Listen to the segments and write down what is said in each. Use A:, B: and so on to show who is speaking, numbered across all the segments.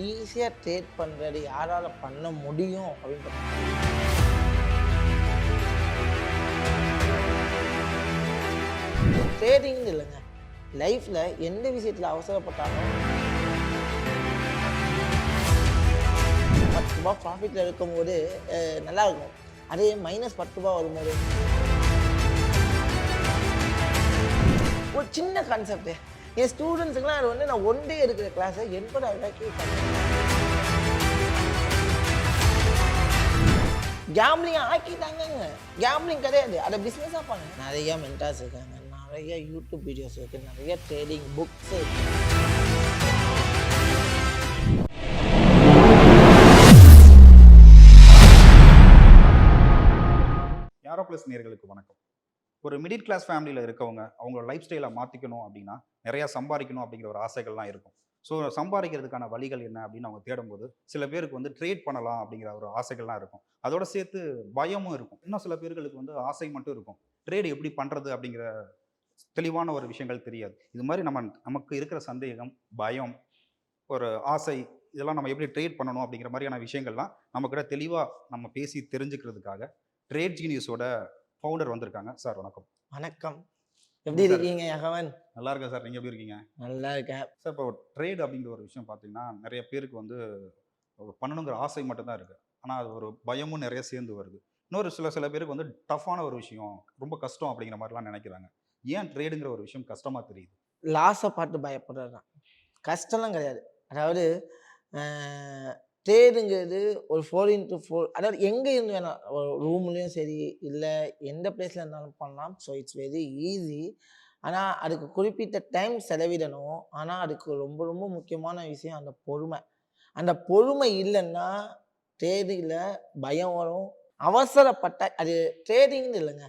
A: ஈஸியாக ட்ரேட் பண்ணுறது யாரால் பண்ண முடியும் அப்படின்ற பார்த்தீங்கன்னா, ட்ரேடிங் இல்லைங்க. லைஃப்பில் எந்த விஷயத்தில் அவசரப்பட்டாலும் பத்து ரூபா ப்ராஃபிட்டில் இருக்கும்போது நல்லா இருக்கும் அதே மைனஸ் பத்து ரூபா வரும்போது. ஒரு சின்ன கான்செப்ட்டு என் ஸ்டூடெண்ட்ஸுக்குலாம் அது வந்து நான் ஒன் டே இருக்கிற கிளாஸை எண்பதாயிரம் ரூபாய்க்கு கேம்லிங் ஆக்கிட்டாங்கங்க. கேம்லிங் கிடையாது. அதை பிஸ்னஸாக பண்ணுங்க நிறைய மென்டாஸ் இருக்காங்க. நிறைய யூடியூப் வீடியோஸ் இருக்குது நிறைய ட்ரேடிங் புக்ஸ்
B: யாரோ பிளஸ் நேர்களுக்கு வணக்கம். ஒரு மிடில் கிளாஸ் ஃபேமிலியில் இருக்கவங்க அவங்களோட லைஃப் ஸ்டைலை மாற்றிக்கணும் அப்படின்னா நிறையா சம்பாதிக்கணும் அப்படிங்கிற ஒரு ஆசைகள்லாம் இருக்கும். ஸோ சம்பாதிக்கிறதுக்கான வழிகள் என்ன அப்படின்னு அவங்க தேடும்போது சில பேருக்கு வந்து ட்ரேட் பண்ணலாம் அப்படிங்கிற ஒரு ஆசைகள்லாம் இருக்கும். அதோட சேர்த்து பயமும் இருக்கும். இன்னும் சில பேர்களுக்கு வந்து ஆசை மட்டும் இருக்கும். ட்ரேட் எப்படி பண்ணுறது அப்படிங்கிற தெளிவான ஒரு விஷயங்கள் தெரியாது. இது மாதிரி நம்ம நமக்கு இருக்கிற சந்தேகம் பயம் ஒரு ஆசை இதெல்லாம் நம்ம எப்படி ட்ரேட் பண்ணணும் அப்படிங்கிற மாதிரியான விஷயங்கள்லாம் நம்மக்கிட்ட தெளிவாக நம்ம பேசி தெரிஞ்சுக்கிறதுக்காக ட்ரேட் ஜீனியஸோட ஃபவுண்டர் வந்திருக்காங்க. சார் வணக்கம்.
A: வணக்கம். எப்படி. இருக்கீங்க யகவன்?
B: நல்லா இருக்கேன் சார். நீங்கள் எப்படி இருக்கீங்க?
A: நல்லா இருக்கேன்.
B: சார் இப்போ ட்ரேட் அப்படிங்கிற ஒரு விஷயம் பார்த்தீங்கன்னா நிறைய பேருக்கு வந்து பண்ணணுங்கிற ஆசை மட்டும்தான் இருக்குது ஆனால் அது ஒரு பயமும் நிறைய சேர்ந்து வருது. இன்னொரு சில சில பேருக்கு வந்து டஃப்பான ஒரு விஷயம் ரொம்ப கஷ்டம் அப்படிங்கிற மாதிரிலாம் நினைக்கிறாங்க. ஏன் ட்ரேடுங்கிற ஒரு விஷயம் கஷ்டமாக தெரியுது?
A: லாஸை பார்த்து பயப்படுறது தான் கஷ்டம்லாம் கிடையாது. அதாவது ட்ரேடுங்கிறது ஒரு ஃபோர் இன்ட்டு ஃபோர் அதாவது எங்கே இருந்து வேணாம் ஒரு ரூம்லேயும் சரி இல்லை எந்த பிளேஸில் இருந்தாலும் பண்ணலாம். ஸோ இட்ஸ் வெரி ஈஸி ஆனால் அதுக்கு குறிப்பிட்ட டைம் செலவிடணும். ஆனால் அதுக்கு ரொம்ப ரொம்ப முக்கியமான விஷயம் அந்த பொறுமை. அந்த பொறுமை இல்லைன்னா ட்ரேடிங்கில் பயம் வரும். அவசரப்பட்ட அது ட்ரேடிங்னு இல்லைங்க.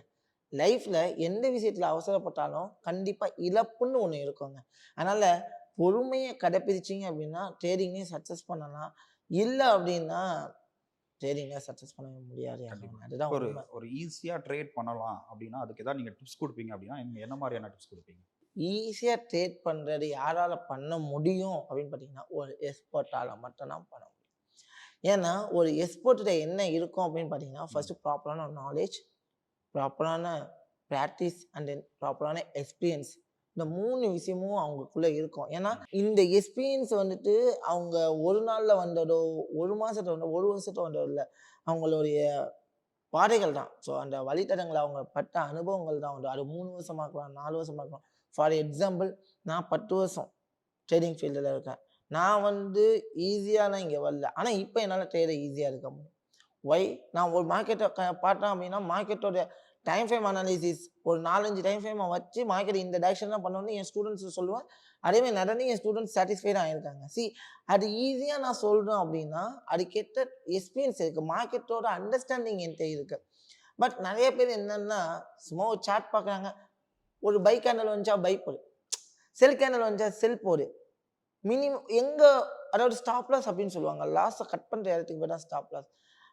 A: லைஃப்பில் எந்த விஷயத்தில் அவசரப்பட்டாலும் கண்டிப்பாக இழப்புன்னு ஒன்று இருக்குங்க. அதனால் பொறுமையை கடைப்பிடிச்சிங்க அப்படின்னா ட்ரேடிங்கே சக்ஸஸ் பண்ணலாம். இல்லை அப்படின்னா ட்ரேடிங்கில் சக்ஸஸ் பண்ண முடியாது. அதுதான்
B: ஒரு ஒரு ஈஸியாக ட்ரேட் பண்ணலாம் அப்படின்னா அதுக்கு ஏதாவது நீங்கள் டிப்ஸ் கொடுப்பீங்க அப்படின்னா என்ன மாதிரியான டிப்ஸ் கொடுப்பீங்க?
A: ஈஸியாக ட்ரேட் பண்ணுறது யாரால் பண்ண முடியும் அப்படின்னு பார்த்தீங்கன்னா ஒரு எக்ஸ்பர்ட்டால் மட்டும்தான் பண்ண முடியும். ஏன்னா ஒரு எக்ஸ்பர்ட்டில் என்ன இருக்கும் அப்படின்னு பார்த்தீங்கன்னா ஃபர்ஸ்ட் ப்ராப்பரான நாலேஜ் ப்ராப்பரான ப்ராக்டிஸ் அண்ட் தென் ப்ராப்பரான எக்ஸ்பீரியன்ஸ். இந்த மூணு விஷயமும் அவங்களுக்குள்ள இருக்கும். ஏன்னா இந்த எக்ஸ்பீரியன்ஸ் வந்துட்டு அவங்க ஒரு நாளில் வந்ததோ ஒரு மாசத்துல வந்தோ ஒரு வருஷத்துல வந்ததோ இல்லை அவங்களுடைய பாதைகள் தான். ஸோ அந்த வழித்தடங்களை அவங்க பட்ட அனுபவங்கள் தான் வந்து அது மூணு வருஷமா இருக்கலாம் நாலு வருஷமா இருக்கலாம். ஃபார் எக்ஸாம்பிள் நான் பத்து வருஷம் ட்ரேடிங் ஃபீல்டில் இருக்கேன். நான் வந்து ஈஸியாலாம் இங்கே வரல. ஆனால் இப்போ என்னால் ட்ரேடை ஈஸியாக இருக்க முடியும். ஒய் நான் ஒரு மார்க்கெட்டை பார்த்தேன் அப்படின்னா மார்க்கெட்டோட டைம் ஃப்ரேம் அனாலிசிஸ் ஒரு நாலஞ்சு டைம் ஃப்ரேமை வச்சு மார்க்கெட் இந்த டைரக்ஷன் தான் பண்ணணும்னு என் ஸ்டூடெண்ட்ஸ் சொல்லுவேன் அதேமாதிரி நடந்து என் ஸ்டூடெண்ட்ஸ் சாட்டிஸ்ஃபைட் ஆகியிருக்காங்க சி அது ஈஸியாக நான் சொல்கிறேன் அப்படின்னா அதுக்கேற்ற எக்ஸ்பீரியன்ஸ் இருக்குது மார்க்கெட்டோட அண்டர்ஸ்டாண்டிங் என்கிட்ட இருக்குது பட் நிறைய பேர் என்னென்னா சும்மா ஒரு சாட் பார்க்குறாங்க. ஒரு பை கேண்டல் வந்துச்சா பை போடு. செல் கேண்டல் வந்துச்சா செல் போடு. மினிமம் எங்கே அதாவது ஸ்டாப் லாஸ் அப்படின்னு சொல்லுவாங்க. லாஸை கட் பண்ணுற இடத்துக்கு போய் தான் ஸ்டாப் லாஸ்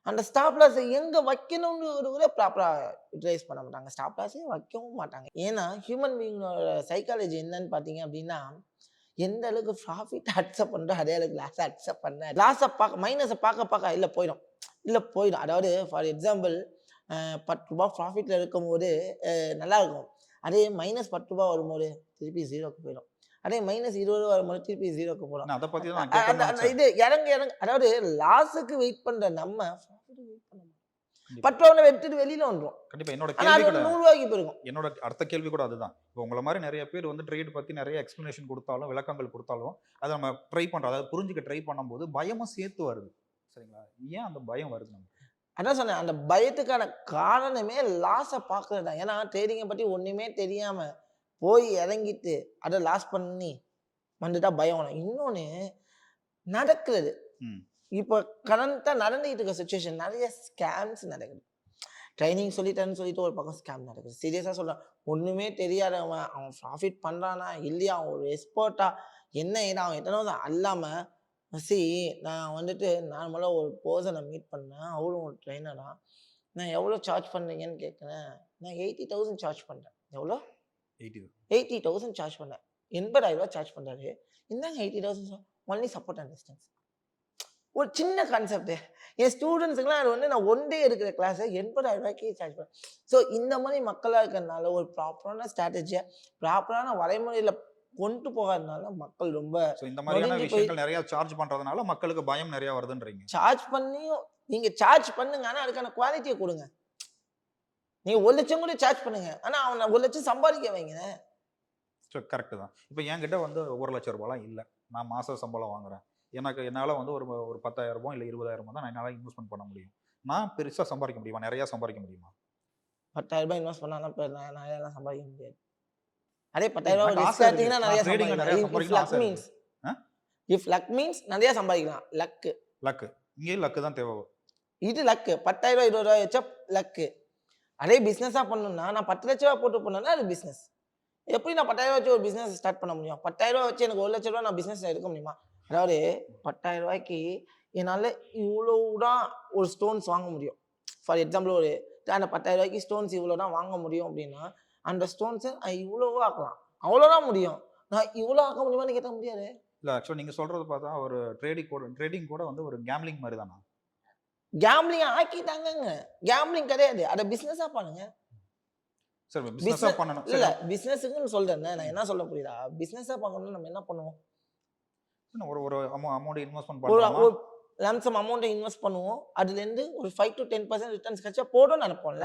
A: அந்த ஸ்டாப் லாஸை எங்கே வைக்கணும்னு கூட ப்ராப்பராக யூட்டிலைஸ் பண்ண மாட்டாங்க. ஸ்டாப் லாஸே வைக்கவும் மாட்டாங்க. ஏன்னா ஹியூமன் பீயிங்கோட சைக்காலஜி என்னன்னு பார்த்தீங்க அப்படின்னா எந்த அளவுக்கு ப்ராஃபிட் அக்செப்ட் பண்ணுறோ அதே அளவுக்கு லாஸை அக்செப்ட் பண்ண லாஸை பார்க்க மைனஸை பார்க்க பார்க்க இல்லை போயிடும். இல்லை போயிடும். அதாவது ஃபார் எக்ஸாம்பிள் பத்து ரூபா ப்ராஃபிட்டில் இருக்கும்போது நல்லா இருக்கும். அதே மைனஸ் பத்து ரூபா வரும்போது திருப்பி ஜீரோக்கு போயிடும். அதே மைனஸ் இருபது ரூபா வரும்போது திருப்பி ஜீரோக்கு
B: நான் அதை பற்றி தான்
A: இது இறங்க இறங்க. அதாவது லாஸுக்கு வெயிட் பண்ற நம்ம wait பண்ண ரூபா எடுத்துட்டு வெளியில வந்துரும்.
B: கண்டிப்பாக என்னோட கேள்வி கூட
A: நூறு ரூபாய்க்கு போயிருக்கும்.
B: என்னோட அடுத்த கேள்வி கூட அதுதான். இப்போ உங்களை மாதிரி நிறைய பேர் வந்து ட்ரேட் பற்றி நிறைய எக்ஸ்ப்ளனேஷன் கொடுத்தாலும் விளக்கங்கள் கொடுத்தாலும் அதை நம்ம ட்ரை பண்ணுறோம் அதாவது புரிஞ்சுக்க ட்ரை பண்ணும்போது பயமும் சேர்த்து வருது. சரிங்களா? ஏன் அந்த பயம் வருது நமக்கு?
A: அதான் சொன்னேன் அந்த பயத்துக்கான காரணமே லாஸை பார்க்கறது தான். ஏன்னா ட்ரேடிங்கை பற்றி ஒண்ணுமே தெரியாம போய் இறங்கிட்டு அதை லாஸ் பண்ணி வந்துட்டா பயம் வரும் இன்னொன்று நடக்கிறது. இப்போ கரண்ட்டாக நடந்துகிட்டு இருக்க சுச்சுவேஷன் நிறைய ஸ்கேம்ஸ் நடக்குது. ட்ரைனிங் சொல்லிட்டேன்னு சொல்லிட்டு ஒரு பக்கம் ஸ்கேம் நடக்குது. சீரியஸாக சொல்கிறேன் ஒன்றுமே தெரியாதவன் அவன் ப்ராஃபிட் பண்ணுறானா இல்லையா? அவன் ஒரு எக்ஸ்பர்ட்டா என்ன ஏன்னா அவன் எத்தனை அல்லாமல் சி நான் வந்துட்டு நார்மலாக ஒரு பர்சனை மீட் பண்ணேன். அவரும் ஒரு ட்ரைனரா நான் எவ்வளோ சார்ஜ் பண்ணுறீங்கன்னு கேட்குறேன். நான் எயிட்டி தௌசண்ட் சார்ஜ் பண்ணுறேன் எவ்வளோ?
B: எயிட்டி
A: தௌசண்ட் சார்ஜ் பண்ணேன் எண்பதாயிரம் ரூபாய் சார்ஜ் பண்ணுறாரு இந்தாங்க eighty thousand only support and distance ஒரு சின்ன கான்செப்ட் என் ஸ்டூடெண்ட்ஸுக்குலாம் அது வந்து நான் ஒன் டே எடுக்கிற கிளாஸை எண்பதாயிரம் ரூபாய்க்கு சார்ஜ் பண்ணேன் ஸோ இந்த மாதிரி மக்களாக இருக்கிறதுனால ஒரு ப்ராப்பரான ஸ்ட்ராட்டஜியை ப்ராப்பரான வரைமுறையில் கொண்டு போகாதனால மக்கள் ரொம்ப
B: இந்த மாதிரியான விஷயங்கள் நிறைய சார்ஜ் பண்றதுனால மக்களுக்கு பயம் நிறைய வருதுன்றீங்க.
A: சார்ஜ் பண்ணியும் நீங்கள் சார்ஜ் பண்ணுங்க ஆனால் அதுக்கான குவாலிட்டியை கொடுங்க. நீங்கள் ஒரு லட்சம் கூட சார்ஜ் பண்ணுங்க. ஆனால் அவனை ஒரு லட்சம் சம்பாதிக்க வைங்க.
B: ஸோ கரெக்டு தான். இப்போ என்கிட்ட வந்து ஒரு லட்ச ரூபாய்லாம் இல்லை. நான் மாச சம்பளம் வாங்குறேன். எனக்கு என்னால் வந்து ஒரு ஒரு பத்தாயிரம் ரூபாய் இல்லை இருபதாயிரம் தான் நான் என்னால் இன்வெஸ்ட்மெண்ட் பண்ண முடியும். நான் பெருசாக சம்பாதிக்க முடியுமா? நிறையா சம்பாதிக்க முடியுமா?
A: பத்தாயிரம் ரூபாய் இன்வெஸ்ட் பண்ணாலும் இப்போ நான் நிறையலாம் சம்பாதிக்க முடியாது. அதே பத்தாயிரம் ரூபாய். நிறைய
B: நிறைய
A: சம்பாதிக்கலாம் மீன்ஸ்? இஃப் லக் மீன்ஸ் நிறைய சம்பாதிக்கலாம். லக்கு
B: லக்கு இங்கேயும் லக்கு தான் தேவை.
A: இது லக்கு பத்தாயிரம் ரூபாய் இருபது ரூபாய் வச்சா லக்கு அதே பிஸ்னஸாக பண்ணணும்னா நான் பத்து லட்ச ரூபா போட்டு பண்ணேன்னா அது பிஸ்னஸ் எப்படி நான் பத்தாயிரம் வச்சு ஒரு பிஸ்னஸ் ஸ்டார்ட் பண்ண முடியும்? பத்தாயிரம் வச்சு எனக்கு ஒரு லட்ச ரூபா நான் பிஸ்னஸ் எடுக்க முடியுமா? அதாவது பத்தாயிரம் ரூபாய்க்கு என்னால் இவ்வளோ தான் ஒரு ஸ்டோன்ஸ் வாங்க முடியும். ஃபார் எக்ஸாம்பிள் ஒரு அந்த பத்தாயிரம் ரூபாய்க்கு ஸ்டோன்ஸ் இவ்வளோ தான் வாங்க முடியும் அப்படின்னா அந்த ஸ்டோன்ஸை நான் இவ்வளோவோ ஆக்கலாம். அவ்வளோதான் முடியும். நான் இவ்வளோ ஆக்க முடியுமான்னு கேட்க முடியாது.
B: இல்லை ஆக்சுவலாக நீங்கள் சொல்கிறது பார்த்தா ஒரு ட்ரேடிங் கூட ட்ரேடிங் கூட வந்து ஒரு கேம்லிங் மாதிரி தானா?
A: கேம்லிங் ஆக்கிட்டாங்கங்க கேம்லிங் கிடையாது. அதை பிஸ்னஸாக பண்ணுங்க.
B: சரி
A: Business-
B: பண்ணணும்.
A: இல்ல
B: சரி
A: பிசினஸுக்குன்னு சொல்றேன். நான் என்ன சொல்ல புரியுதா? பிசினஸா பார்க்கணும்னா நம்ம என்ன பண்ணுவோம்?
B: ஒரு ஒரு அமௌ அமௌண்ட் இன்வெஸ்ட்மெண்ட்
A: ஒரு
B: பண்ணலாமா
A: ஒரு லம்சம் அமௌண்ட்டை இன்வெஸ்ட் பண்ணுவோம். அதுல இருந்து ஒரு five to ten percent returns கிடைச்சா போதும்னு நினைப்போம்ல.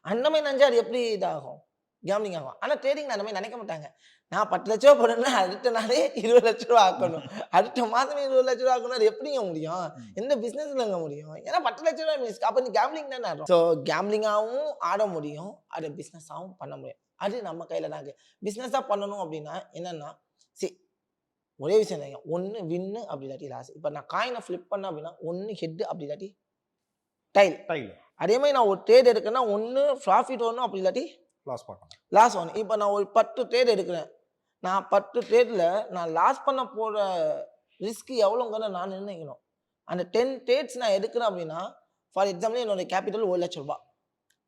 A: அந்த மாதிரி நினைச்சா அது எப்படி இதாகும்? கேம்லிங் ஆகும். ஆனா ட்ரேடிங் அந்த மாதிரி நினைக்க மாட்டாங்க. நான் பத்து லட்ச ரூபா போடுறேன்னா அடுத்த நாளே இருபது லட்ச ரூபா ஆக்கணும். அடுத்த மாதமே இருபது லட்ச ரூபா ஆக்கணும் அது எப்படிங்க முடியும். எந்த பிசினஸ்லங்க முடியும்? ஏன்னா பத்து லட்ச ரூபா மிஸ் அப்ப நீ கேம்லிங் தானே ஆடும் ஸோ கேம்லிங்காகவும் ஆட முடியும் அதை பிஸ்னஸாகவும் பண்ண முடியும். அது நம்ம கையில தான் இருக்கு. பிஸ்னஸாக பண்ணணும் அப்படின்னா என்னன்னா சி ஒரே விஷயம் தாங்க. ஒன்று வின்னு அப்படி இல்லாட்டி லாஸ் இப்போ நான் காயினை ஃப்ளிப் பண்ணேன் அப்படின்னா ஒன்று ஹெட் அப்படி இல்லாட்டி டைல்
B: டைல்
A: அதே மாதிரி நான் ஒரு ட்ரேட் எடுக்கிறேன்னா ஒன்று ப்ராஃபிட் வரணும் அப்படி இல்லாட்டி
B: லாஸ் பார்க்கணும்.
A: லாஸ் ஒன்று இப்போ நான் ஒரு பத்து ட்ரேட் எடுக்கிறேன். நான் பத்து ட்ரேடில் நான் லாஸ் பண்ண போகிற ரிஸ்க் எவ்வளோங்கிறத நான் நிர்ணயிக்கணும். அந்த டென் ட்ரேட்ஸ் நான் எடுக்கிறேன் அப்படின்னா ஃபார் எக்ஸாம்பிள் என்னோடய கேபிட்டல் ஒரு லட்ச ரூபா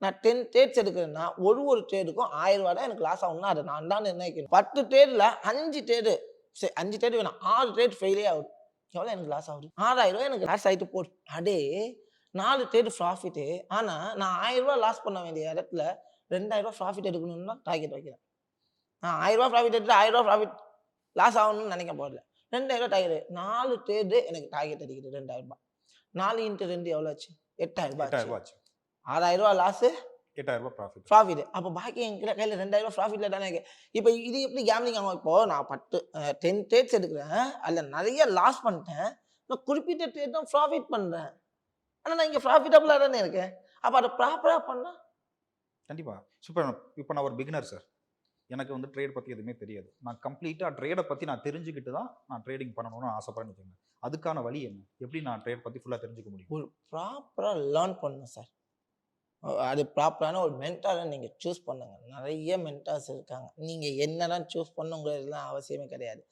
A: நான் டென் ட்ரேட்ஸ் எடுக்கிறேன்னா ஒரு ஒரு ட்ரேடுக்கும் ஆயிரம் ரூபா தான் எனக்கு லாஸ் ஆகும்னா அதை நான் தான் நிர்ணயிக்கணும். பத்து ட்ரேடில் அஞ்சு ட்ரேடு சரி அஞ்சு ட்ரேடு வேணாம். ஆறு ட்ரேட் ஃபெயிலே ஆகுது. எவ்வளோ எனக்கு லாஸ் ஆகுது? ஆறாயிரம் ரூபாய் எனக்கு லாஸ் ஆகிட்டு போடு அதே நாலு ட்ரேடு ப்ராஃபிட்டு ஆனால் நான் ஆயிரம் ரூபா லாஸ் பண்ண வேண்டிய இடத்துல ரெண்டாயிரம் ரூபாய் ப்ராஃபிட் எடுக்கணும்னு டார்கெட் வைக்கிறேன். நான் ஆயிரம் ரூபாய் ப்ராஃபிட் எடுத்து ஆயிரம் ரூபாய் ப்ராஃபிட் லாஸ் ஆகணும்னு நினைக்க போகல ரெண்டாயிரம் ரூபாய் டார்கெட் நாலு ட்ரேடு எனக்கு டார்கெட் அடிக்குது ரெண்டாயிரம் ரூபாய் நாலு இன்ட்டு ரெண்டு எவ்வளோ ஆச்சு? எட்டாயிரம் ஆச்சு. ரூபாய் லாஸு
B: எட்டாயிரம் ரூபாய் ப்ராஃபிட்
A: ப்ராஃபிட் அப்போ பாக்கி என்கிட்ட கையில் ரெண்டாயிரம் ரூபாய் ப்ராஃபிட்ல தானே இருக்கு. இப்போ இது எப்படி கேம்லிங் ஆகும்? இப்போ நான் பத்து டென் ட்ரேட்ஸ் எடுக்கிறேன். அதில் நிறைய லாஸ் பண்ணிட்டேன். நான் குறிப்பிட்ட ட்ரேட் தான் ப்ராஃபிட் பண்ணுறேன் ஆனால் நான் இங்கே ப்ராஃபிட்டபுளாக தானே இருக்கேன். அப்போ அதை ப்ராப்பராக பண்ணால்
B: கண்டிப்பா. இப்போ இப்போ நான் ஒரு பிகினர் சார் எனக்கு வந்து ட்ரேட் பற்றி எதுவுமே தெரியாது. நான் கம்ப்ளீட்டாக ட்ரேடை பற்றி நான் தெரிஞ்சுக்கிட்டு தான் நான் ட்ரேடிங் பண்ணணும்னு ஆசைப்படுறேன்னு வச்சுக்கோங்க. அதுக்கான வழி என்ன? எப்படி நான் ட்ரேட் பற்றி ஃபுல்லாக தெரிஞ்சுக்க முடியும்?
A: ஒரு ப்ராப்பராக லேர்ன் பண்ணணும் சார் அது ப்ராப்பரான ஒரு மென்டாரை நீங்கள் சூஸ் பண்ணுங்க. நிறைய மென்டார்ஸ் இருக்காங்க. நீங்கள் என்னதான் சூஸ் பண்ணுங்கிறதுலாம் அவசியமே கிடையாது.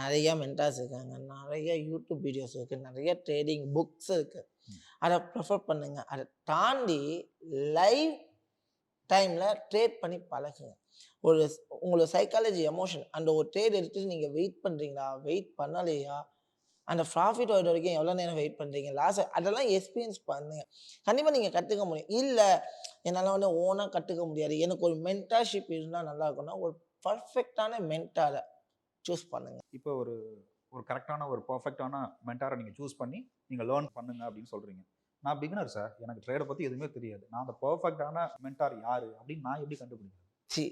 A: நிறைய மென்டார்ஸ் இருக்காங்க. நிறைய யூடியூப் வீடியோஸ் இருக்குது நிறைய ட்ரேடிங் புக்ஸ் இருக்குது. அதை ப்ரிஃபர் பண்ணுங்க. அதை தாண்டி லைவ் டைமில் ட்ரேட் பண்ணி பழகுங்க. ஒரு உங்களோட சைக்காலஜி எமோஷன் அந்த ஒரு ட்ரேட் எடுத்துட்டு நீங்கள் வெயிட் பண்ணுறீங்களா வெயிட் பண்ணலையா? அந்த ப்ராஃபிட் வர வரைக்கும் எவ்வளோ நேரம் வெயிட் பண்ணுறீங்க லாஸ் அதெல்லாம் எக்ஸ்பீரியன்ஸ் பண்ணுங்க. கண்டிப்பாக நீங்கள் கற்றுக்க முடியும். இல்லை என்னால் வந்து ஓனாக கற்றுக்க முடியாது. எனக்கு ஒரு மென்டர்ஷிப் இருந்தால் நல்லா இருக்கும்னா ஒரு பர்ஃபெக்டான மென்டாரை சூஸ் பண்ணுங்க.
B: இப்போ ஒரு ஒரு கரெக்டான ஒரு பர்ஃபெக்டான மென்டாரை நீங்கள் சூஸ் பண்ணி நீங்கள் லேர்ன் பண்ணுங்க அப்படின்னு சொல்கிறீங்க நான் பிகினர் சார் எனக்கு ட்ரேடை பற்றி எதுவுமே தெரியாது. நான் அந்த பர்ஃபெக்டான மென்டார் யார் அப்படின்னு நான் எப்படி கண்டுபிடிக்கிறேன்
A: see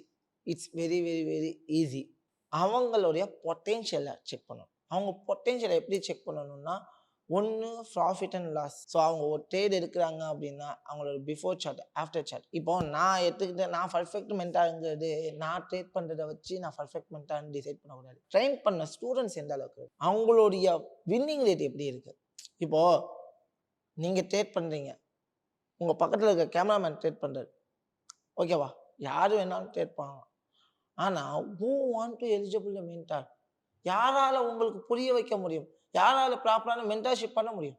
A: it's very very very easy அவங்களுடைய பொட்டென்ஷியலை செக் பண்ணணும். அவங்க பொட்டென்ஷியலை எப்படி செக் பண்ணணும்னா ஒன்று ப்ராஃபிட் அண்ட் லாஸ் ஸோ அவங்க ஒரு ட்ரேட் எடுக்கிறாங்க அப்படின்னா அவங்களோட பிஃபோர் சார்ட் ஆஃப்டர் சார்ட் இப்போ நான் எடுத்துக்கிட்டு நான் பர்ஃபெக்ட் மென்டாருங்கிறது நான் ட்ரேட் பண்ணுறதை வச்சு நான் பர்ஃபெக்ட் மென்டார்னு டிசைட் பண்ணக்கூடாது. ட்ரெயின் பண்ண ஸ்டூடெண்ட்ஸ் எந்த அளவுக்கு? அவங்களுடைய வின்னிங் ரேட் எப்படி இருக்குது இப்போது நீங்கள் ட்ரேட் பண்ணுறீங்க உங்கள் பக்கத்தில் இருக்க கேமராமேன் ட்ரேட் பண்ணுறாரு ஓகேவா யார் வேணாலும் ட்ரேட் பண்ணலாம். ஆனால் who want to eligible mentor யாரால உங்களுக்கு புரிய வைக்க முடியும்? யாரால ப்ராப்பரான மென்டார்ஷிப் பண்ண முடியும்?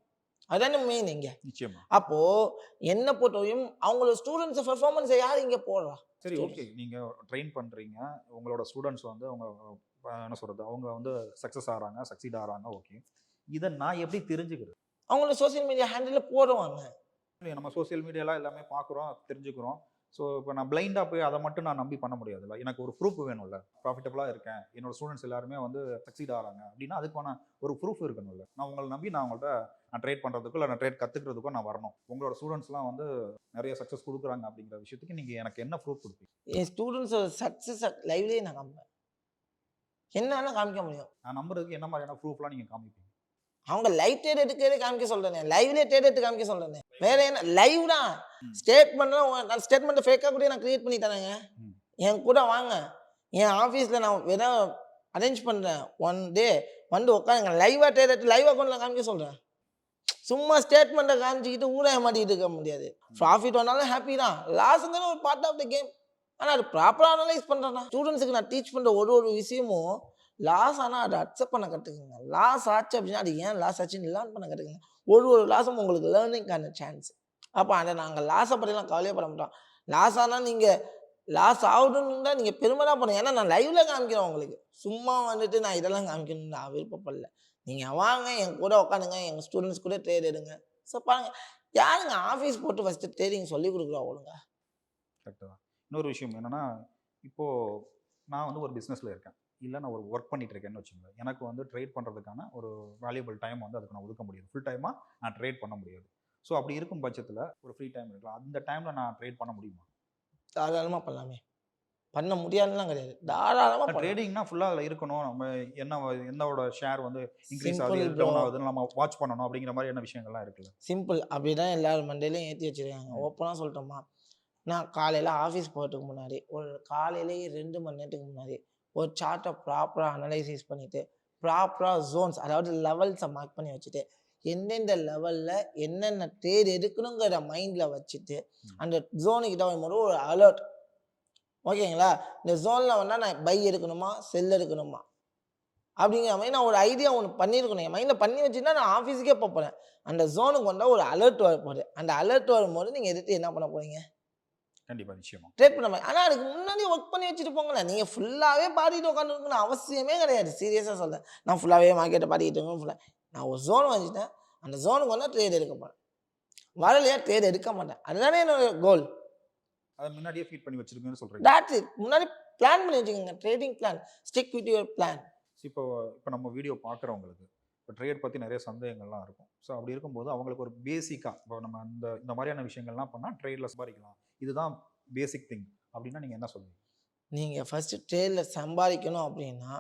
A: அதானே மெயின் இங்க.
B: நிச்சயமா.
A: அப்போ என்ன பொறுத்தவரையும் அவங்களோட ஸ்டூடெண்ட்ஸ் பெர்ஃபார்மன்ஸை யார் இங்க போடுறா?
B: சரி. ஓகே நீங்கள் ட்ரெயின் பண்ணுறீங்க உங்களோட ஸ்டூடெண்ட்ஸ் வந்து அவங்க என்ன சொல்கிறது அவங்க வந்து சக்ஸஸ் ஆகிறாங்க சக்சீட் ஆகிறாங்க ஓகே இதை நான் எப்படி தெரிஞ்சுக்கிறது?
A: அவங்களோட சோஷியல் மீடியா ஹேண்டில் போடுவாங்க.
B: நம்ம சோஷியல் மீடியாலாம் எல்லாமே பார்க்குறோம் தெரிஞ்சுக்கிறோம். ஸோ இப்போ நான் பிளைண்டாக போய் அதை மட்டும் நான் நம்பி பண்ண முடியாதுல்ல எனக்கு ஒரு ப்ரூஃப் வேணும்ல. ப்ராஃபிட்டபுளாக இருக்கேன். என்னோட ஸ்டூடெண்ட்ஸ் எல்லாருமே வந்து சக்சீட் ஆகிறாங்க. அப்படின்னா அதுக்கான ஒரு ப்ரூஃப் இருக்கணும்ல. நான் உங்களை நம்பி நான் உங்கள்கிட்ட நான் ட்ரேட் பண்ணுறதுக்கோ இல்லை நான் ட்ரேட் கற்றுக்கிறதுக்கோ நான் வரணும். உங்களோட ஸ்டூடெண்ட்ஸ்லாம் வந்து நிறைய சக்ஸஸ் கொடுக்குறாங்க அப்படிங்கிற விஷயத்துக்கு நீங்கள் எனக்கு என்ன ப்ரூஃப் கொடுப்பீங்க?
A: என் ஸ்டூடெண்ட்ஸோட சக்ஸஸ் லைவ்லேயே நான் காமிப்பேன். என்ன வேணால் காமிக்க முடியும்.
B: நான் நம்புறதுக்கு என்ன மாதிரியான ப்ரூஃப்லாம் நீங்கள் காமிப்பீங்க?
A: அவங்க லைவ் ட்ரேட் எடுக்கிறதே காமிக்க சொல்றேனே. லைவ்லேயே ட்ரேட் எடுத்து காமிக்க சொல்றேனே. வேற என்ன? லைவ் தான்.
B: ம்.
A: ஸ்டேட்மெண்ட் ஃபேக்காக கூட நான் கிரியேட் பண்ணி தரேங்க. என் கூட வாங்க. என் ஆஃபீஸில் நான் வெறும் அரேஞ்ச் பண்ணுறேன் ஒன் டே வந்து உட்காருங்க. லைவாக எடுத்து லைவ் அக்கௌண்ட்டில் காமிக்க சொல்கிறேன் சும்மா ஸ்டேட்மெண்ட்டை காமிச்சிக்கிட்டு ஊரை ஏமாட்டிட்டு இருக்க முடியாது. ப்ராஃபிட் வந்தாலும் ஹாப்பி தான். லாஸுங்கிற ஒரு பார்ட் ஆஃப் த கேம் ஆனால் அது ப்ராப்பராக அனலைஸ் பண்ணுறேன்னா ஸ்டூடெண்ட்ஸுக்கு நான் டீச் பண்ணுற ஒரு ஒரு விஷயமும் லாஸ் ஆனால் அதை அக்செப்ட் பண்ண கற்றுக்குங்க லாஸ் ஆச்சு அப்படின்னா அது ஏன் லாஸ் ஆச்சுன்னு லேர்ன் பண்ண கற்றுக்குங்க ஒரு ஒரு லாஸும் உங்களுக்கு லேர்னிங்கான சான்ஸ் அப்போ அதை நாங்கள் லாஸை பற்றிலாம் கவலையே பண்ண மாட்டோம். லாஸ் ஆனால் நீங்கள் லாஸ் ஆகணும்னு தான் நீங்கள் பெருமை தான் பண்ணுங்க ஏன்னா நான் லைவ்ல காமிக்கிறேன் உங்களுக்கு. சும்மா வந்துட்டு நான் இதெல்லாம் காமிக்கணும்னு நான் விருப்பப்படல. நீங்கள் வாங்க என் கூட உட்காந்துங்க எங்கள் ஸ்டூடெண்ட்ஸ் கூட ட்ரேட் எடுங்க. ஸோ பாருங்க யாருங்க ஆஃபீஸ் போட்டு ஃபஸ்ட்டு ட்ரேடிங் சொல்லி கொடுக்குறா ஒழுங்கா
B: கரெக்டாக இன்னொரு விஷயம் என்னன்னா இப்போது நான் வந்து ஒரு பிஸ்னஸில் இருக்கேன். இல்லை நான் ஒரு ஒர்க் பண்ணிட்டு இருக்கேன்னு வச்சுக்கோங்க எனக்கு வந்து ட்ரேட் பண்ணுறதுக்கான ஒரு வேல்யூபிள் டைம் வந்து அதுக்கு நான் ஒதுக்க முடியாது. ஃபுல் டைமாக நான் ட்ரேட் பண்ண முடியாது. ஸோ அப்படி இருக்கும் பட்சத்தில் ஒரு ஃப்ரீ டைம் இருக்கலாம். அந்த டைமில் நான் ட்ரேட் பண்ண முடியுமா?
A: தாராளமாக பண்ணலாமே. பண்ண முடியாதுலாம் கிடையாது. தாராளமாக
B: ட்ரேடிங்னா ஃபுல்லாக அதில் இருக்கணும். நம்ம என்ன என்னோட ஷேர் வந்து இன்க்ரீஸ் ஆகுது. டவுன் ஆகுதுன்னு நம்ம வாட்ச் பண்ணணும் அப்படிங்கிற மாதிரியான விஷயங்கள்லாம் இருக்குல்ல?
A: சிம்பிள் அப்படி தான் எல்லாரும் மண்டையிலையும் ஏற்றி வச்சிருக்காங்க. ஓப்பனாக சொல்லிட்டோமா? நான் காலையில் ஆஃபீஸ் போகிறதுக்கு முன்னாடி ஒரு காலையிலேயே ரெண்டு மணி நேரத்துக்கு முன்னாடி ஒரு சார்ட்டை ப்ராப்பராக அனலைசிஸ் பண்ணிவிட்டு ப்ராப்பராக ஜோன்ஸ் அதாவது லெவல்ஸை மார்க் பண்ணி வச்சுட்டு எந்தெந்த லெவலில் என்னென்ன ட்ரேட் எடுக்கணுங்கிற மைண்டில் வச்சுட்டு. அந்த ஜோனுக்கிட்ட வரும்போது ஒரு அலர்ட் ஓகேங்களா? இந்த ஜோனில் வந்தால் நான் பை எடுக்கணுமா செல் எடுக்கணுமா? அப்படிங்கிற மாதிரி நான் ஒரு ஐடியா ஒன்று பண்ணியிருக்கணும். என் மைண்டில் பண்ணி வச்சுருந்தா நான் ஆஃபீஸுக்கே போகிறேன் அந்த ஜோனுக்கு வந்தால் ஒரு அலர்ட் வரப்போகுது. அந்த அலர்ட் வரும்போது நீங்கள் எடுத்து என்ன பண்ண போறீங்க?
B: கண்டிப்பாக நிச்சயமா.
A: ட்ரேட் பண்ண மாதிரி. ஆனால் அதுக்கு முன்னாடி ஒர்க் பண்ணி வச்சுட்டு போங்களேன். நீங்கள் ஃபுல்லாகவே பாடிட்டு உட்காந்துருக்கணும் அவசியமே கிடையாது. சீரியஸாக சொல்கிறேன் நான் ஃபுல்லாகவே மார்க்கெட்டை பாடிக்கிட்டு இருக்கேன் ஃபுல்லாக நான் ஒரு ஜோன் வச்சுட்டேன் அந்த ஜோனுக்கு வந்தால் ட்ரேட் எடுக்க போகிறேன் வரலையா? ட்ரேட் எடுக்க மாட்டேன். அதுதானே என்னோட கோல்
B: அதை முன்னாடியே ஃபீட் பண்ணி வச்சிருக்கேன்னு சொல்கிறீங்க
A: டாட் முன்னாடி பிளான் பண்ணி வச்சுக்கோங்க. Trading plan stick with your plan
B: இப்போ இப்போ நம்ம வீடியோ பார்க்குறவங்களுக்கு இப்போ ட்ரேட் பற்றி நிறைய சந்தேகங்கள்லாம் இருக்கும். ஸோ அப்படி இருக்கும்போது அவங்களுக்கு ஒரு பேசிக்காக இப்போ நம்ம அந்த இந்த மாதிரியான விஷயங்கள்லாம் பண்ணால் ட்ரேடில் சம்பாதிக்கலாம். இதுதான் பேசிக் திங் அப்படின்னா நீங்கள் என்ன சொல்லுவீங்க?
A: நீங்கள் ஃபஸ்ட்டு ட்ரேடில் சம்பாதிக்கணும் அப்படின்னா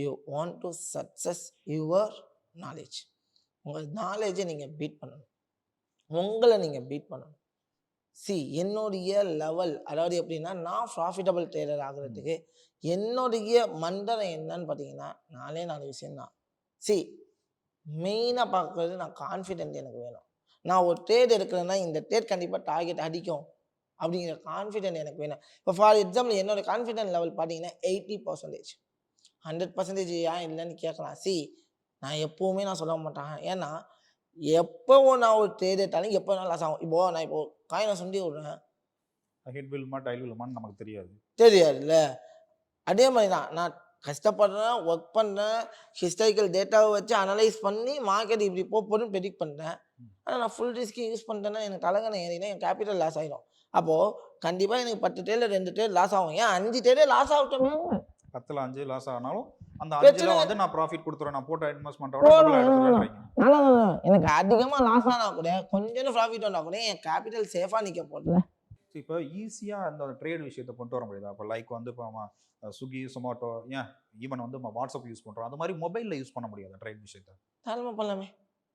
A: you want to success your knowledge உங்கள் நாலேஜை நீங்கள் பீட் பண்ணணும். உங்களை நீங்கள் பீட் பண்ணணும். சி என்னுடைய லெவல் அதாவது எப்படின்னா நான் ப்ராஃபிட்டபிள் ட்ரேடர் ஆகிறதுக்கு என்னுடைய மண்டலம் என்னன்னு பார்த்தீங்கன்னா நாலே நாலு விஷயம்தான் சி மெயினாக பார்க்குறது நான் கான்ஃபிடென்ட் எனக்கு வேணும். நான் ஒரு ட்ரேட் எடுக்கிறேன்னா இந்த ட்ரேட் கண்டிப்பாக டார்கெட் அடிக்கும். அப்படிங்கிற கான்ஃபிடென்ட் எனக்கு வேணும். இப்போ ஃபார் எக்ஸாம்பிள் என்னோட கான்ஃபிடென்ட் லெவல் பார்த்தீங்கன்னா எயிட்டி பர்சன்டேஜ் ஹண்ட்ரட் பர்சன்டேஜ் ஏன் இல்லைன்னு கேட்கலாம். சி நான் எப்போவுமே நான் சொல்ல மாட்டேன். ஏன்னா எப்போ நான் ஒரு ட்ரேட் எடுத்தாலும் எப்போ நான் லாஸ் ஆகும். இப்போ நான் இப்போ காயினை சுண்டி விடுறேன்.
B: ஹெட் வில்மா டைல் வில்மான்னு நமக்கு தெரியாது.
A: தெரியாதுல்ல. அதே மாதிரி தான். நான் கஷ்டப்படுறேன் ஒர்க் பண்ணுறேன் ஹிஸ்டாரிக்கல் டேட்டாவை வச்சு அனலைஸ் பண்ணி மார்க்கெட் இப்படி போக போகுதுன்னு ப்ரெடிக்ட் பண்ணுறேன். ஆனால் நான் ஃபுல் ரிஸ்க் யூஸ் பண்ணிட்டேன்னா எனக்கு தலைகணம் ஏறினா என் கேபிட்டல் லாஸ் ஆகிடும் அப்போது கண்டிப்பாக எனக்கு பத்து டேல ரெண்டு டேல் லாஸ் ஆகும். ஏன் அஞ்சு டேலே லாஸ் ஆகட்டும்?
B: பத்தில் அஞ்சு லாஸ் ஆனாலும் அந்த அஞ்சுல. வந்து நான் ப்ராஃபிட் கொடுத்துறேன். நான் போட்ட
A: நல்லா எனக்கு அதிகமாக லாஸ் ஆனால் கூட கொஞ்சம் ப்ராஃபிட் வந்தால் கூட என் கேபிட்டல் சேஃபாக நிற்க போகுது
B: இப்போ ஈஸியாக அந்த ட்ரேட் விஷயத்தை கொண்டு வர முடியுதா? இப்போ லைக் வந்து இப்போ நம்ம ஸ்விக்கி சொமாட்டோ ஏன் ஈவன் வந்து நம்ம வாட்ஸ்அப் யூஸ் பண்ணுறோம் அது மாதிரி மொபைலில் யூஸ் பண்ண முடியாது ட்ரேட் விஷயத்தை?
A: தாராளமாக பண்ணலாமே.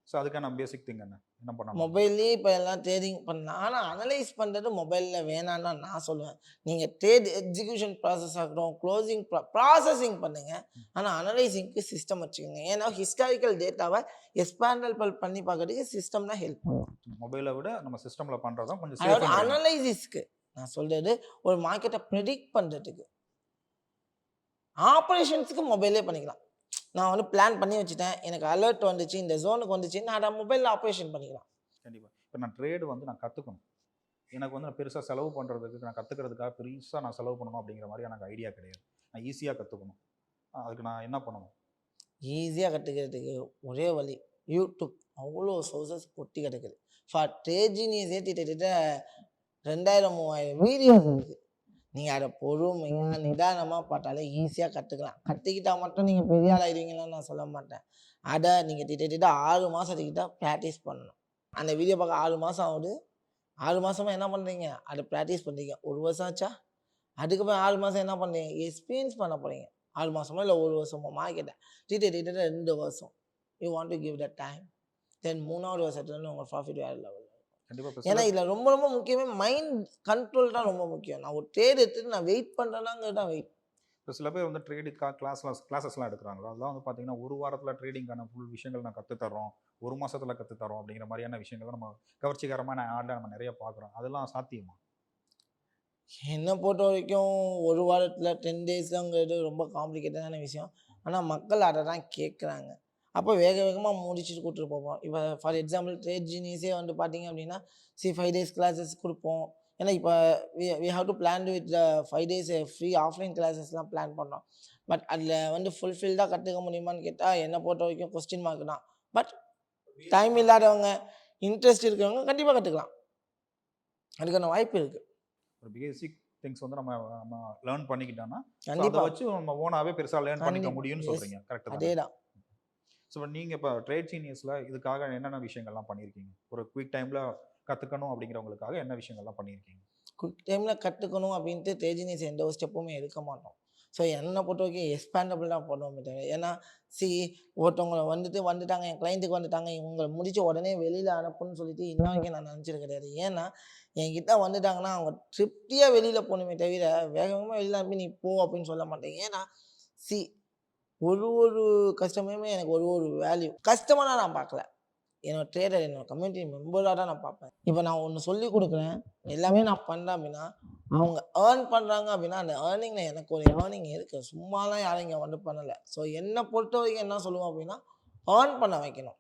B: ஸோ அதுக்கான பேசிக் திங் என்ன? என்ன பண்ண
A: மொபைல்லே இப்போ எல்லாம் ட்ரேடிங் பண்ணலாம். ஆனால் அனலைஸ் பண்ணுறது மொபைலில் வேணான்னு நான் சொல்லுவேன். நீங்கள் ட்ரேட் எக்ஸிக்யூஷன் ப்ராசஸ் ஆகட்டும் க்ளோசிங் ப்ராசஸிங் பண்ணுங்க. ஆனால் அனலைசிங்க்கு சிஸ்டம் வச்சுக்கோங்க. ஏன்னா ஹிஸ்டாரிக்கல் டேட்டாவை எக்ஸ்பேண்டல் பண்ணி பார்க்கறதுக்கு சிஸ்டம் தான் ஹெல்ப் பண்ணும்
B: மொபைலை விட நம்ம சிஸ்டமில் பண்ணுறது தான் கொஞ்சம்
A: அனலைசிஸ்க்கு நான் சொல்றது ஒரு மார்க்கெட்டை ப்ரெடிக்ட் பண்ணுறதுக்கு ஆப்ரேஷன்ஸுக்கு மொபைலே பண்ணிக்கலாம். நான் வந்து பிளான் பண்ணி வச்சுட்டேன். எனக்கு அலர்ட் வந்துச்சு. இந்த ஜோனுக்கு வந்துச்சு நான் மொபைலில் ஆப்ரேஷன் பண்ணிக்கலாம்
B: கண்டிப்பாக இப்போ நான் ட்ரேடு வந்து நான் கற்றுக்கணும் எனக்கு வந்து நான் பெருசாக செலவு பண்ணுறதுக்கு நான் கற்றுக்கிறதுக்காக பெருசாக நான் செலவு பண்ணணும் அப்படிங்கிற மாதிரி எனக்கு ஐடியா கிடையாது. நான் ஈஸியாக கற்றுக்கணும் அதுக்கு நான் என்ன பண்ணணும்?
A: ஈஸியாக கற்றுக்கிறதுக்கு ஒரே வழி யூடியூப் அவ்வளோ சோர்சஸ் கொட்டி கிடக்குது. ஃபார் ட்ரேஜினியஸே கிட்டத்தட்ட ரெண்டாயிரம் மூவாயிரம் வீடியோஸ் இருக்குது நீங்கள் அதை பொறுமையாக நிதானமாக பார்த்தாலே ஈஸியாக கற்றுக்கலாம் கற்றுக்கிட்டா மட்டும் நீங்கள் பெரிய ஆள் ஆயிடுவீங்களான்னு நான் சொல்ல மாட்டேன். அதை நீங்கள் திட்ட ஆறு மாதத்துக்கிட்ட ப்ராக்டிஸ் பண்ணணும். அந்த வீடியோ பார்க்க ஆறு மாதம் ஆகுது. ஆறு மாதமா என்ன பண்ணுறீங்க அதை ப்ராக்டிஸ் பண்ணுறீங்க ஒரு வருஷம் ஆச்சா? அதுக்கப்புறம் ஆறு மாதம் என்ன பண்ணுறீங்க எக்ஸ்பீரியன்ஸ் பண்ண போகிறீங்க ஆறு மாதமோ இல்லை ஒரு வருஷமோ? மார்க்கெட்டை டிட்ட டிட்ட ரெண்டு வருஷம். You want to give the time then மூணாவது வருஷத்துல உங்கள் ப்ராஃபிட் வேறு லெவல்
B: கண்டிப்பாக
A: ஏன்னா இதில் ரொம்ப ரொம்ப முக்கியமே மைண்ட் கண்ட்ரோல் தான் ரொம்ப முக்கியம். நான் ஒரு ட்ரேட் எடுத்துட்டு நான் வெயிட் பண்ணுறேனாங்கிறது தான் வெயிட்
B: இப்போ சில பேர் வந்து ட்ரேடிக்கா கிளாஸ்லாம் கிளாஸஸ்லாம் எடுக்கிறாங்களோ? அதெல்லாம் வந்து பார்த்தீங்கன்னா ஒரு வாரத்தில் ட்ரேடிங்கான ஃபுல் விஷயங்கள் நான் கற்றுத் தர்றோம். ஒரு மாசத்துல கற்றுத் தரோம் அப்படிங்கிற மாதிரியான விஷயங்களை நம்ம கவர்ச்சிகரமான ஆடை நம்ம நிறைய பார்க்குறோம் அதெல்லாம் சாத்தியமா?
A: என்னை பொறுத்த வரைக்கும் ஒரு வாரத்தில் டென் டேஸ்லங்கிறது ரொம்ப காம்ப்ளிகேட்டடான விஷயம். ஆனால் மக்கள் அதை தான் கேட்குறாங்க அப்போ வேக வேகமாக முடிச்சுட்டு கூப்பிட்டு போவோம். இப்போ ஃபார் எக்ஸாம்பிள் ட்ரேட் ஜீனியஸே வந்து பார்த்தீங்க அப்படின்னா சி ஃபைவ் டேஸ் கிளாஸஸ் கொடுப்போம். ஏன்னா இப்போ we have to plan with five days free offline கிளாஸஸ்லாம் plan பண்ணோம். பட் அதில் வந்து ஃபுல்ஃபில்டாக கற்றுக்க முடியுமான்னு கேட்டால் என்னை பொறுத்த வரைக்கும் கொஸ்டின் மார்க் தான். பட் டைம் இல்லாதவங்க இன்ட்ரெஸ்ட் இருக்கிறவங்க கண்டிப்பாக கற்றுக்கலாம் அதுக்கான வாய்ப்பு இருக்குது
B: ஒரு பேசிக் திங்ஸ் வந்து நம்ம நம்ம லேர்ன் பண்ணிக்கிட்டோம்னா
A: கண்டிப்பாக
B: வச்சு நம்ம ஓனாவே பெருசாக லேர்ன் பண்ணிக்க. முடியும்னு
A: Yes.
B: சொல்றீங்க. கரெக்டாக
A: அதே தான்
B: ஸோ நீங்கள் இப்போ ட்ரேட் சீனியர்ஸில் இதுக்காக என்னென்ன விஷயங்கள்லாம் பண்ணியிருக்கீங்க? ஒரு குயிக் டைமில் கற்றுக்கணும் அப்படிங்கிறவங்களுக்காக என்ன விஷயங்கள்லாம் பண்ணியிருக்கீங்க?
A: குயிக் டைமில் கற்றுக்கணும் அப்படின்ட்டு தேஜினிஸ் எந்த ஒரு ஸ்டெப்புமே எடுக்க மாட்டோம். ஸோ என்னை பொறுத்த வரைக்கும் எக்ஸ்பேண்டபிள் தான் பண்ணுவோமே தவிர ஏன்னா சி ஒருத்தவங்களை வந்துட்டு வந்துட்டாங்க என் கிளைண்ட்டுக்கு வந்துட்டாங்க இவங்களை முடிச்ச உடனே வெளியில் அனுப்புன்னு சொல்லிட்டு இன்ன வரைக்கும் நான் நினச்சது கிடையாது. ஏன்னா என்கிட்ட வந்துட்டாங்கன்னா அவங்க திருப்தியாக வெளியில் போகணுமே தவிர வேக வேகமாக வெளியில் அனுப்பி நீ போ அப்படின்னு சொல்ல மாட்டேன். ஏன்னா சி ஒரு ஒரு கஸ்டமருமே எனக்கு ஒரு ஒரு வேல்யூ கஸ்டமராக நான் பார்க்கல. என்னோட ட்ரேடர் என்னோட கம்யூனிட்டி மெம்பராக தான் நான் பார்ப்பேன். இப்போ நான் ஒன்று சொல்லி கொடுக்குறேன். எல்லாமே நான் பண்ணுறேன் அப்படின்னா அவங்க ஏர்ன் பண்ணுறாங்க அப்படின்னா அந்த ஏர்னிங்கில் எனக்கு ஒரு ஏர்னிங் இருக்குது சும்மாலாம் யாரும் இங்கே வந்து பண்ணலை. ஸோ என்னை பொறுத்த வரைக்கும் என்ன சொல்லுவோம் அப்படின்னா ஏர்ன் பண்ண வைக்கணும்.